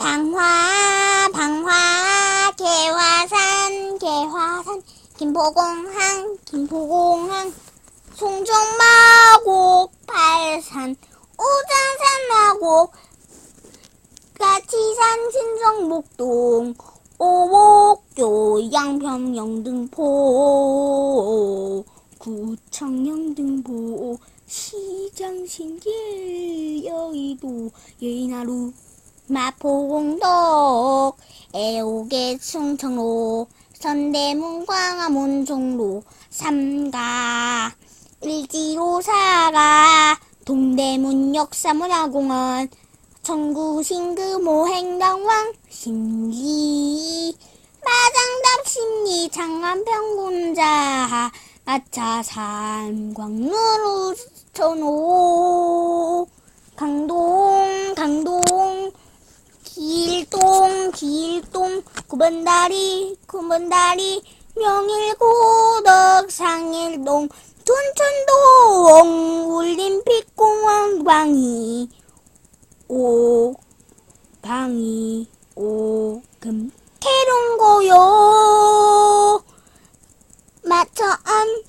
방화 방화 개화산 개화산 김포공항 김포공항 송정마곡 발산 우장산 마곡 가치산 신정목동 오목교 양평 영등포 구청 영등포 시장 신길 여의도 여의나루 마포공덕 애옥의 충청로 선대문 광화문 종로 삼가 일지로 사가 동대문 역 사문화공원 청구신금호 행당왕 심리 마장답 심리 장안평군자 마차산 광릉 우천호 길동 구번다리 구번다리 명일고덕 상일동 둔천동 올림픽공원 방이 오 방이 오금 태릉고요. 마천암